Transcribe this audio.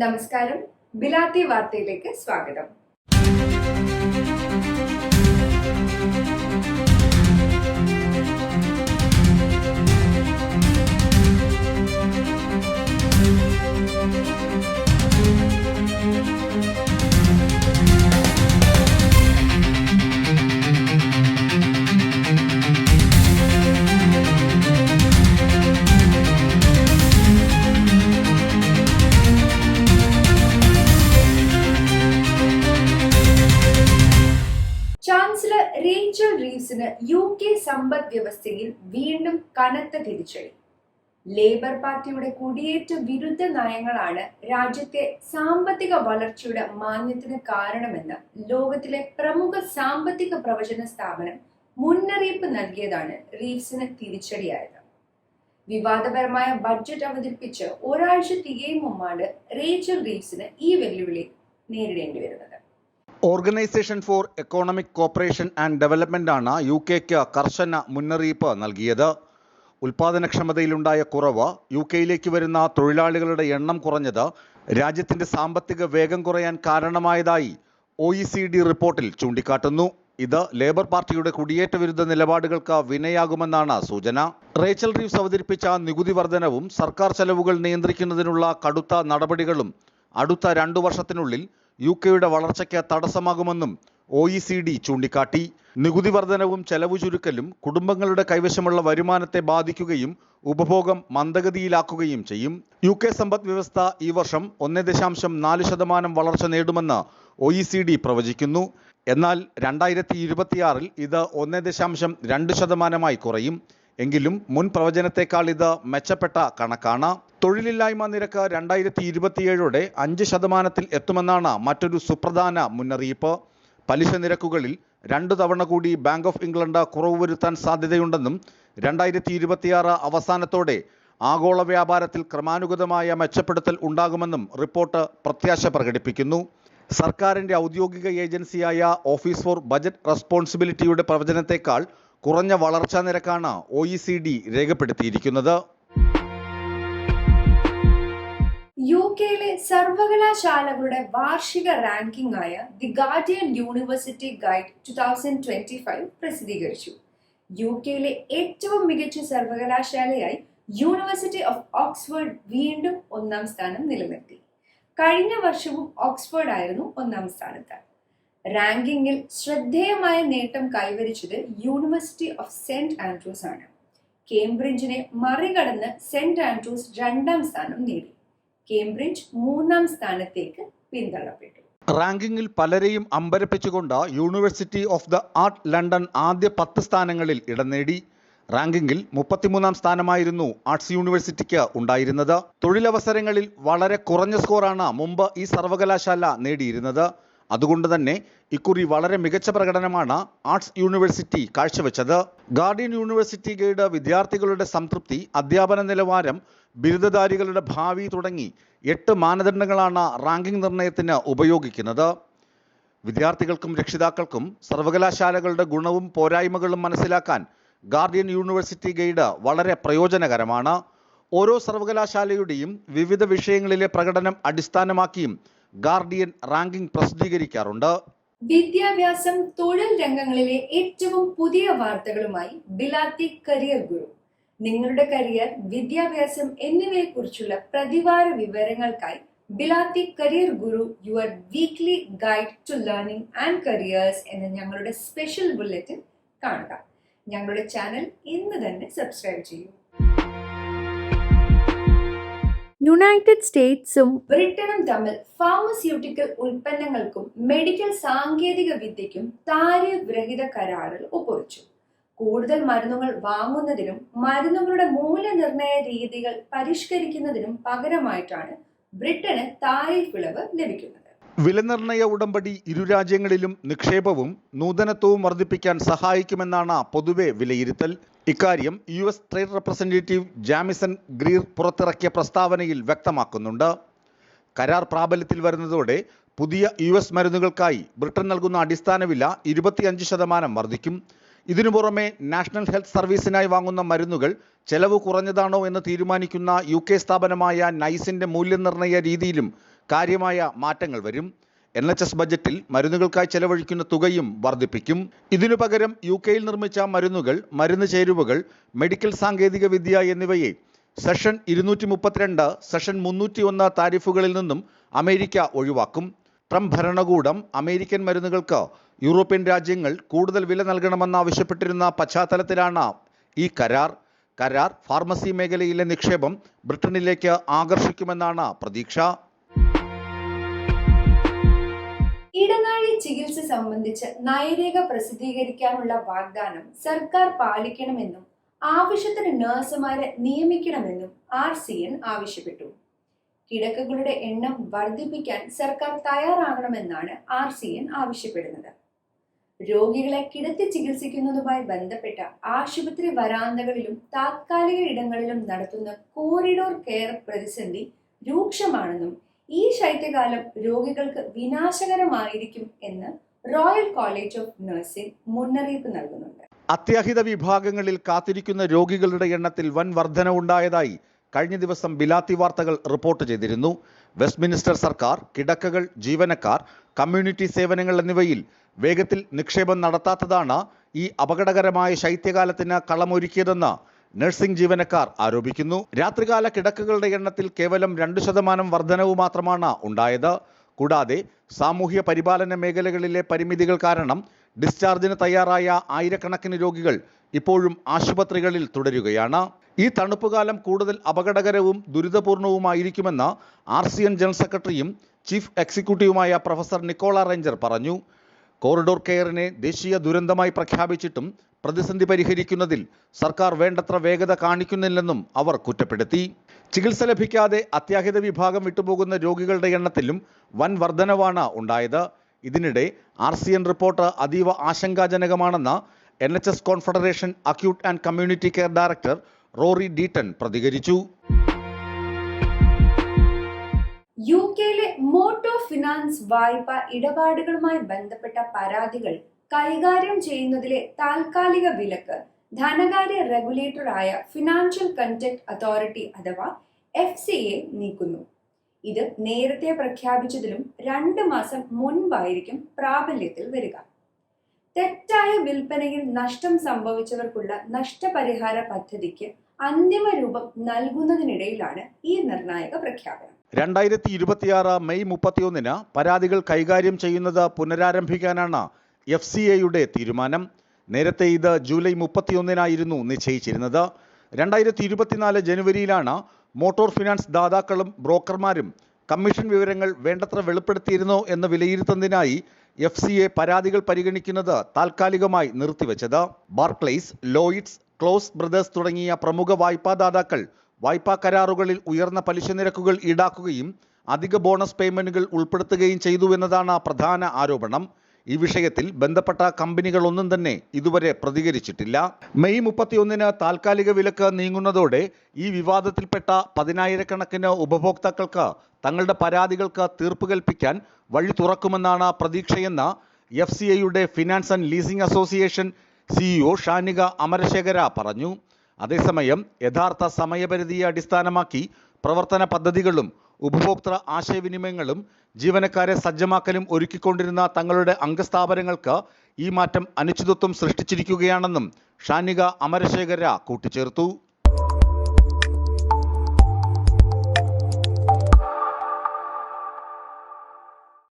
നമസ്കാരം. ബിലാത്തി വാർത്തയിലേക്ക് സ്വാഗതം. ചാൻസലർ റേച്ചൽ റീവ്സിന് യു കെ സമ്പദ് വ്യവസ്ഥയിൽ വീണ്ടും കനത്ത തിരിച്ചടി. ലേബർ പാർട്ടിയുടെ കുടിയേറ്റ വിരുദ്ധ നയങ്ങളാണ് രാജ്യത്തെ സാമ്പത്തിക വളർച്ചയുടെ മാന്യത്തിന് കാരണമെന്ന് ലോകത്തിലെ പ്രമുഖ സാമ്പത്തിക പ്രവചന സ്ഥാപനം മുന്നറിയിപ്പ് നൽകിയതാണ് റീവ്സിന് തിരിച്ചടിയായത്. വിവാദപരമായ ബഡ്ജറ്റ് അവതരിപ്പിച്ച് ഒരാഴ്ച തികയും മുമ്പാണ് റേച്ചൽ റീവ്സിന് ഈ വെല്ലുവിളി നേരിടേണ്ടി വരുന്നത്. Organisation for economic cooperation and development ആണ് യു കെക്ക് കർശന മുന്നറിയിപ്പ് നൽകിയത്. ഉൽപാദനക്ഷമതയിലുണ്ടായ കുറവ് യു കെയിലേക്ക് വരുന്ന തൊഴിലാളികളുടെ എണ്ണം കുറഞ്ഞത് രാജ്യത്തിന്റെ സാമ്പത്തിക വേഗം കുറയാൻ കാരണമായതായി ഒ ഇ സി ഡി റിപ്പോർട്ടിൽ ചൂണ്ടിക്കാട്ടുന്നു. ഇത് ലേബർ പാർട്ടിയുടെ കുടിയേറ്റ വിരുദ്ധ നിലപാടുകൾക്ക് വിനയാകുമെന്നാണ് സൂചന. റേച്ചൽ റീവ്സ് അവതരിപ്പിച്ച നികുതി വർധനവും സർക്കാർ ചെലവുകൾ നിയന്ത്രിക്കുന്നതിനുള്ള കടുത്ത നടപടികളും അടുത്ത രണ്ടു വർഷത്തിനുള്ളിൽ യു കെയുടെ വളർച്ചയ്ക്ക് തടസ്സമാകുമെന്നും ഒ ഇ സി ഡി ചൂണ്ടിക്കാട്ടി. നികുതി വർധനവും ചെലവ് ചുരുക്കലും കുടുംബങ്ങളുടെ കൈവശമുള്ള വരുമാനത്തെ ബാധിക്കുകയും ഉപഭോഗം മന്ദഗതിയിലാക്കുകയും ചെയ്യും. യു കെ സമ്പദ് വ്യവസ്ഥ ഈ വർഷം ഒന്ന് ദശാംശം നാല് ശതമാനം വളർച്ച നേടുമെന്ന് ഒ ഇ സി ഡി പ്രവചിക്കുന്നു. എന്നാൽ രണ്ടായിരത്തി ഇരുപത്തിയാറിൽ ഇത് ഒന്ന് ദശാംശം രണ്ട് ശതമാനമായി കുറയും. എങ്കിലും മുൻ പ്രവചനത്തെക്കാൾ ഇത് മെച്ചപ്പെട്ട കണക്കാണ്. തൊഴിലില്ലായ്മ നിരക്ക് രണ്ടായിരത്തി ഇരുപത്തിയേഴോടെ അഞ്ച് ശതമാനത്തിൽ എത്തുമെന്നാണ് മറ്റൊരു സുപ്രധാന മുന്നറിയിപ്പ്. പലിശ നിരക്കുകളിൽ രണ്ടു തവണ കൂടി ബാങ്ക് ഓഫ് ഇംഗ്ലണ്ട് കുറവ് വരുത്താൻ സാധ്യതയുണ്ടെന്നും രണ്ടായിരത്തി ഇരുപത്തിയാറ് അവസാനത്തോടെ ആഗോള വ്യാപാരത്തിൽ ക്രമാനുഗതമായ മെച്ചപ്പെടുത്തൽ ഉണ്ടാകുമെന്നും റിപ്പോർട്ട് പ്രത്യാശ പ്രകടിപ്പിക്കുന്നു. സർക്കാരിന്റെ ഔദ്യോഗിക ഏജൻസിയായ ഓഫീസ് ഫോർ ബജറ്റ് റെസ്പോൺസിബിലിറ്റിയുടെ പ്രവചനത്തെക്കാൾ കുറഞ്ഞ വളർച്ചാ നിരക്കാണ് ഒ ഇ സി ഡി രേഖപ്പെടുത്തിയിരിക്കുന്നത്. യു കെയിലെ സർവകലാശാലകളുടെ വാർഷിക റാങ്കിംഗ് ആയ the Guardian university guide two thousand twenty five പ്രസിദ്ധീകരിച്ചു. യു കെയിലെ ഏറ്റവും മികച്ച സർവകലാശാലയായി യൂണിവേഴ്സിറ്റി ഓഫ് ഓക്സ്ഫോർഡ് വീണ്ടും ഒന്നാം സ്ഥാനം നിലനിർത്തി. കഴിഞ്ഞ വർഷവും ഓക്സ്ഫോർഡ് ആയിരുന്നു ഒന്നാം സ്ഥാനത്ത്. റാങ്കിങ്ങിൽ ശ്രദ്ധേയമായ നേട്ടം കൈവരിച്ചത് യൂണിവേഴ്സിറ്റി ഓഫ് സെന്റ് ആൻഡ്രൂസ് ആണ്. കേംബ്രിഡ്ജിനെ മറികടന്ന് സെന്റ് ആൻഡ്രൂസ് രണ്ടാം സ്ഥാനം നേടി. കേംബ്രിഡ്ജ് മൂന്നാം സ്ഥാനത്തേക്ക് പിന്തള്ളപ്പെട്ടു. റാങ്കിങ്ങിൽ പലരെയും അമ്പരപ്പിച്ചുകൊണ്ട് university of the art London ആദ്യ പത്ത് സ്ഥാനങ്ങളിൽ ഇടം നേടി. റാങ്കിങ്ങിൽ മുപ്പത്തിമൂന്നാം സ്ഥാനമായിരുന്നു ആർട്സ് യൂണിവേഴ്സിറ്റിക്ക് ഉണ്ടായിരുന്നത്. തൊഴിലവസരങ്ങളിൽ വളരെ കുറഞ്ഞ സ്കോറാണ് മുമ്പ് ഈ സർവകലാശാല നേടിയിരുന്നത്. അതുകൊണ്ട് തന്നെ ഇക്കുറി വളരെ മികച്ച പ്രകടനമാണ് ആർട്സ് യൂണിവേഴ്സിറ്റി കാഴ്ചവെച്ചത്. ഗാർഡിയൻ യൂണിവേഴ്സിറ്റി ഗൈഡ് വിദ്യാർത്ഥികളുടെ സംതൃപ്തി അധ്യാപന നിലവാരം ബിരുദധാരികളുടെ ഭാവി തുടങ്ങി എട്ട് മാനദണ്ഡങ്ങളാണ് റാങ്കിംഗ് നിർണയത്തിന് ഉപയോഗിക്കുന്നത്. വിദ്യാർത്ഥികൾക്കും രക്ഷിതാക്കൾക്കും സർവകലാശാലകളുടെ ഗുണവും പോരായ്മകളും മനസ്സിലാക്കാൻ ഗാർഡിയൻ യൂണിവേഴ്സിറ്റി ഗൈഡ് വളരെ പ്രയോജനകരമാണ്. ഓരോ സർവകലാശാലയുടെയും വിവിധ വിഷയങ്ങളിലെ പ്രകടനം അടിസ്ഥാനമാക്കിയും ഗാർഡിയൻ റാങ്കിംഗ് പ്രസിദ്ധീകരിക്കാറുണ്ട്. വിദ്യാഭ്യാസം തൊഴിൽ രംഗങ്ങളിലെ ഏറ്റവും പുതിയ വാർത്തകളുമായി ബിലാത്തി കരിയർ ഗുരു. നിങ്ങളുടെ കരിയർ വിദ്യാഭ്യാസം എന്നിവയെക്കുറിച്ചുള്ള പ്രതിവാര വിവരങ്ങൾക്കായി Bilathi career Guru your weekly guide to learning and careers എന്ന ഞങ്ങളുടെ സ്പെഷ്യൽ ബുള്ളറ്റിൻ കാണുക. ഞങ്ങളുടെ ചാനൽ ഇന്ന് തന്നെ സബ്സ്ക്രൈബ് ചെയ്യൂ. യുണൈറ്റഡ് സ്റ്റേറ്റ്സും ബ്രിട്ടനും തമ്മിൽ ഫാർമസ്യൂട്ടിക്കൽ ഉൽപ്പന്നങ്ങൾക്കും മെഡിക്കൽ സാങ്കേതിക വിദ്യയ്ക്കും താരിഫ്രഹിത കരാറിൽ ഒപ്പുവെച്ചു. കൂടുതൽ മരുന്നുകൾ വാങ്ങുന്നതിനും മരുന്നുകളുടെ മൂല്യനിർണയ രീതികൾ പരിഷ്കരിക്കുന്നതിനും പകരമായിട്ടാണ് ബ്രിട്ടന് താരിഫ് ഇളവ് ലഭിക്കുന്നത്. വിലനിർണയ ഉടമ്പടി ഇരു രാജ്യങ്ങളിലും നിക്ഷേപവും നൂതനത്വവും വർദ്ധിപ്പിക്കാൻ സഹായിക്കുമെന്നാണ് പൊതുവെ വിലയിരുത്തൽ. ഇക്കാര്യം U S trade representative Jamieson Greer പുറത്തിറക്കിയ പ്രസ്താവനയിൽ വ്യക്തമാക്കുന്നുണ്ട്. കരാർ പ്രാബല്യത്തിൽ വരുന്നതോടെ പുതിയ യു എസ് മരുന്നുകൾക്കായി ബ്രിട്ടൻ നൽകുന്ന അടിസ്ഥാന വില ഇരുപത്തിയഞ്ച് ശതമാനം വർദ്ധിക്കും. ഇതിനു പുറമെ നാഷണൽ ഹെൽത്ത് സർവീസിനായി വാങ്ങുന്ന മരുന്നുകൾ ചെലവ് കുറഞ്ഞതാണോ എന്ന് തീരുമാനിക്കുന്ന യു കെ സ്ഥാപനമായ നൈസിന്റെ മൂല്യനിർണയ രീതിയിലും കാര്യമായ മാറ്റങ്ങൾ വരും. എൻ എച്ച് എസ് ബജറ്റിൽ മരുന്നുകൾക്കായി ചെലവഴിക്കുന്ന തുകയും വർദ്ധിപ്പിക്കും. ഇതിനു പകരം യു കെയിൽ നിർമ്മിച്ച മരുന്നുകൾ മരുന്ന് ചേരുവകൾ മെഡിക്കൽ സാങ്കേതിക വിദ്യ എന്നിവയെ സെഷൻ ഇരുന്നൂറ്റി മുപ്പത്തിരണ്ട് സെഷൻ മുന്നൂറ്റി ഒന്ന് താരിഫുകളിൽ നിന്നും അമേരിക്ക ഒഴിവാക്കും. ട്രംപ് ഭരണകൂടം അമേരിക്കൻ മരുന്നുകൾക്ക് യൂറോപ്യൻ രാജ്യങ്ങൾ കൂടുതൽ വില നൽകണമെന്നാവശ്യപ്പെട്ടിരുന്ന പശ്ചാത്തലത്തിലാണ് ഈ കരാർ. കരാർ ഫാർമസി മേഖലയിലെ നിക്ഷേപം ബ്രിട്ടനിലേക്ക് ആകർഷിക്കുമെന്നാണ് പ്രതീക്ഷ. ഇടനാഴി ചികിത്സ സംബന്ധിച്ച് നയരേഖ പ്രസിദ്ധീകരിക്കാനുള്ള വാഗ്ദാനം സർക്കാർ പാലിക്കണമെന്നും ആവശ്യത്തിന് നഴ്സുമാരെ നിയമിക്കണമെന്നും ആർ സി എൻ ആവശ്യപ്പെട്ടു. കിടക്കകളുടെ എണ്ണം വർദ്ധിപ്പിക്കാൻ സർക്കാർ തയ്യാറാകണമെന്നാണ് ആർ സി എൻ ആവശ്യപ്പെടുന്നത്. രോഗികളെ കിടത്തി ചികിത്സിക്കുന്നതുമായി ബന്ധപ്പെട്ട ആശുപത്രി വരാന്തകളിലും താത്കാലിക ഇടങ്ങളിലും നടത്തുന്ന കോറിഡോർ കെയർ പ്രതിസന്ധി രൂക്ഷമാണെന്നും ഈ ശൈത്യകാലം രോഗികൾക്ക് വിനാശകരമായിരിക്കും എന്ന് റോയൽ കോളേജ് ഓഫ് നഴ്സിംഗ് മുന്നറിയിപ്പ് നൽകുന്നുണ്ട്. അത്യാഹിത വിഭാഗങ്ങളിൽ കാത്തിരിക്കുന്ന രോഗികളുടെ എണ്ണത്തിൽ വൻ വർധനവുണ്ടായതായി കഴിഞ്ഞ ദിവസം ബിലാത്തി വാർത്തകൾ റിപ്പോർട്ട് ചെയ്തിരുന്നു. വെസ്റ്റ്മിനിസ്റ്റർ സർക്കാർ കിടക്കകൾ ജീവനക്കാർ കമ്മ്യൂണിറ്റി സേവനങ്ങൾ എന്നിവയിൽ വേഗത്തിൽ നിക്ഷേപം നടത്താത്തതാണ് ഈ അപകടകരമായ ശൈത്യകാലത്തിന് കളമൊരുക്കിയതെന്ന് നഴ്സിംഗ് ജീവനക്കാർ ആരോപിക്കുന്നു. രാത്രികാല കിടക്കകളുടെ എണ്ണത്തിൽ കേവലം രണ്ട് ശതമാനം വർധനവ് മാത്രമാണ് ഉണ്ടായത്. കൂടാതെ സാമൂഹ്യ പരിപാലന മേഖലകളിലെ പരിമിതികൾ കാരണം ഡിസ്ചാർജിന് തയ്യാറായ ആയിരക്കണക്കിന് രോഗികൾ ഇപ്പോഴും ആശുപത്രികളിൽ തുടരുകയാണ്. ഈ തണുപ്പുകാലം കൂടുതൽ അപകടകരവും ദുരിതപൂർണവുമായിരിക്കുമെന്ന് ആർ സി എൻ ജനറൽ സെക്രട്ടറിയും ചീഫ് എക്സിക്യൂട്ടീവുമായ പ്രൊഫസർ നിക്കോള റേഞ്ചർ പറഞ്ഞു. കോറിഡോർ കെയറിനെ ദേശീയ ദുരന്തമായി പ്രഖ്യാപിച്ചിട്ടും പ്രതിസന്ധി പരിഹരിക്കുന്നതിൽ സർക്കാർ വേണ്ടത്ര വേഗത കാണിക്കുന്നില്ലെന്നും അവർ കുറ്റപ്പെടുത്തി. ചികിത്സ ലഭിക്കാതെ അത്യാഹിത വിഭാഗം വിട്ടുപോകുന്ന രോഗികളുടെ എണ്ണത്തിലും വൻ വർധനവാണ് ഉണ്ടായത്. ഇതിനിടെ ആർ സി എൻ റിപ്പോർട്ട് അതീവ ആശങ്കാജനകമാണെന്ന് N H S confederation acute and community care director Rory Deaton പ്രതികരിച്ചു. യു കെയിലെ മോട്ടോ ഫിനാൻസ് വായ്പ ഇടപാടുകളുമായി ബന്ധപ്പെട്ട പരാതികൾ കൈകാര്യം ചെയ്യുന്നതിലെ താൽക്കാലിക വിലക്ക് ധനകാര്യ റെഗുലേറ്ററായ ഫിനാൻഷ്യൽ കണ്ടക്ട് അതോറിറ്റി അഥവാ എഫ് നീക്കുന്നു. ഇത് നേരത്തെ പ്രഖ്യാപിച്ചതിലും രണ്ട് മാസം മുൻപായിരിക്കും പ്രാബല്യത്തിൽ വരിക. തെറ്റായ വിൽപ്പനയിൽ നഷ്ടം സംഭവിച്ചവർക്കുള്ള നഷ്ടപരിഹാര പദ്ധതിക്ക് അന്തിമ രൂപം നൽകുന്നതിനിടയിലാണ് ഈ നിർണായക പ്രഖ്യാപനം. രണ്ടായിരത്തി ഇരുപത്തിയാറ് മെയ് മുപ്പത്തിയൊന്നിന് പരാതികൾ കൈകാര്യം ചെയ്യുന്നത് പുനരാരംഭിക്കാനാണ് എഫ് സി എയുടെ തീരുമാനം. നേരത്തെ ഇത് ജൂലൈ മുപ്പത്തിയൊന്നിനായിരുന്നു നിശ്ചയിച്ചിരുന്നത്. രണ്ടായിരത്തി ഇരുപത്തിനാല് ജനുവരിയിലാണ് മോട്ടോർ ഫിനാൻസ് ദാതാക്കളും ബ്രോക്കർമാരും കമ്മീഷൻ വിവരങ്ങൾ വേണ്ടത്ര വെളിപ്പെടുത്തിയിരുന്നോ എന്ന് വിലയിരുത്തുന്നതിനായി എഫ് സി എ പരാതികൾ പരിഗണിക്കുന്നത് താൽക്കാലികമായി നിർത്തിവെച്ചത്. ബാർക്ലേസ് ലോയിഡ്സ് ക്ലോസ് ബ്രദേഴ്സ് തുടങ്ങിയ പ്രമുഖ വായ്പാദാതാക്കൾ വായ്പാ കരാറുകളിൽ ഉയർന്ന പലിശ നിരക്കുകൾ ഈടാക്കുകയും അധിക ബോണസ് പേയ്മെന്റുകൾ ഉൾപ്പെടുത്തുകയും ചെയ്തു എന്നതാണ് പ്രധാന ആരോപണം. ഈ വിഷയത്തിൽ ബന്ധപ്പെട്ട കമ്പനികളൊന്നും തന്നെ ഇതുവരെ പ്രതികരിച്ചിട്ടില്ല. മെയ് മുപ്പത്തിയൊന്നിന് താൽക്കാലിക വിലക്ക് നീങ്ങുന്നതോടെ ഈ വിവാദത്തിൽപ്പെട്ട പതിനായിരക്കണക്കിന് ഉപഭോക്താക്കൾക്ക് തങ്ങളുടെ പരാതികൾക്ക് തീർപ്പ് കൽപ്പിക്കാൻ വഴി തുറക്കുമെന്നാണ് പ്രതീക്ഷയെന്ന് എഫ് സി ഐയുടെ finance and leasing association CEO Shanika Amarasekara പറഞ്ഞു. അതേസമയം യഥാർത്ഥ സമയപരിധിയെ അടിസ്ഥാനമാക്കി പ്രവർത്തന പദ്ധതികളും ഉപഭോക്തൃ ആശയവിനിമയങ്ങളും ജീവനക്കാരെ സജ്ജമാക്കലും ഒരുക്കിക്കൊണ്ടിരുന്ന തങ്ങളുടെ അംഗസ്ഥാപനങ്ങൾക്ക് ഈ മാറ്റം അനിശ്ചിതത്വം സൃഷ്ടിച്ചിരിക്കുകയാണെന്നും ഷാനിക അമരശേഖര കൂട്ടിച്ചേർത്തു.